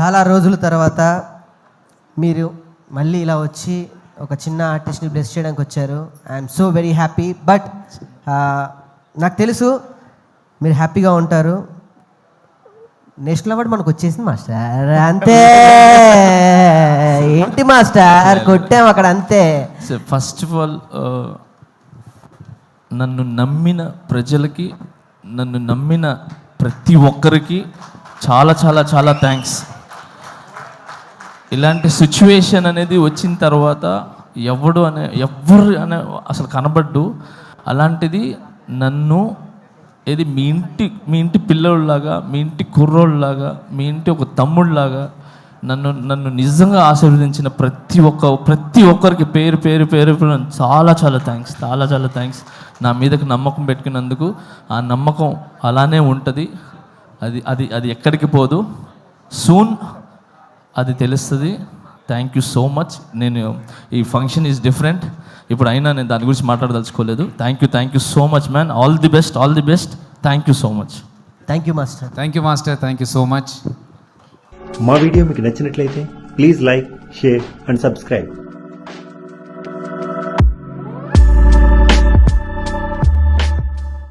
చాలా రోజుల తర్వాత మీరు మళ్ళీ ఇలా వచ్చి ఒక చిన్న ఆర్టిస్ట్ని బ్లెస్ చేయడానికి వచ్చారు. I'm so very happy but నాకు తెలుసు మీరు హ్యాపీగా ఉంటారు. నేషనల్ అవార్డు మనకు వచ్చేసింది మాస్టర్. అంతే. ఏంటి మాస్టర్? కొట్టాం అక్కడ అంతే. ఫస్ట్ ఆఫ్ ఆల్ నన్ను నమ్మిన ప్రజలకి నన్ను నమ్మిన ప్రతి ఒక్కరికి చాలా చాలా చాలా థ్యాంక్స్ ఇలాంటి సిచ్యువేషన్ అనేది వచ్చిన తర్వాత ఎవడు అనే ఎవ్వరు అనే అసలు కనబడ్డు అలాంటిది నన్ను ఏది మీ ఇంటి మీ ఇంటి పిల్లోళ్ళలాగా మీ ఇంటి కుర్రోళ్ళలాగా మీ ఇంటి ఒక తమ్ముళ్ళలాగా నన్ను నన్ను నిజంగా ఆశీర్వదించిన ప్రతి ఒక్క ప్రతి ఒక్కరికి పేరు పేరు పేరు పేరు చాలా చాలా థ్యాంక్స్ చాలా చాలా థ్యాంక్స్ నా మీదకి నమ్మకం పెట్టుకున్నందుకు ఆ నమ్మకం అలానే ఉంటుంది. అది అది అది ఎక్కడికి పోదు. సూన్ అది తెలుస్తుంది. థ్యాంక్ యూ సో మచ్ నేను ఈ ఫంక్షన్ ఈజ్ డిఫరెంట్ ఇప్పుడు అయినా నేను దాని గురించి మాట్లాడదలుచుకోలేదు. Thank you thank you so much man all the best all the best thank you so much thank you master thank you master thank you so much మా video మీకు నచ్చినట్లయితే please like share and subscribe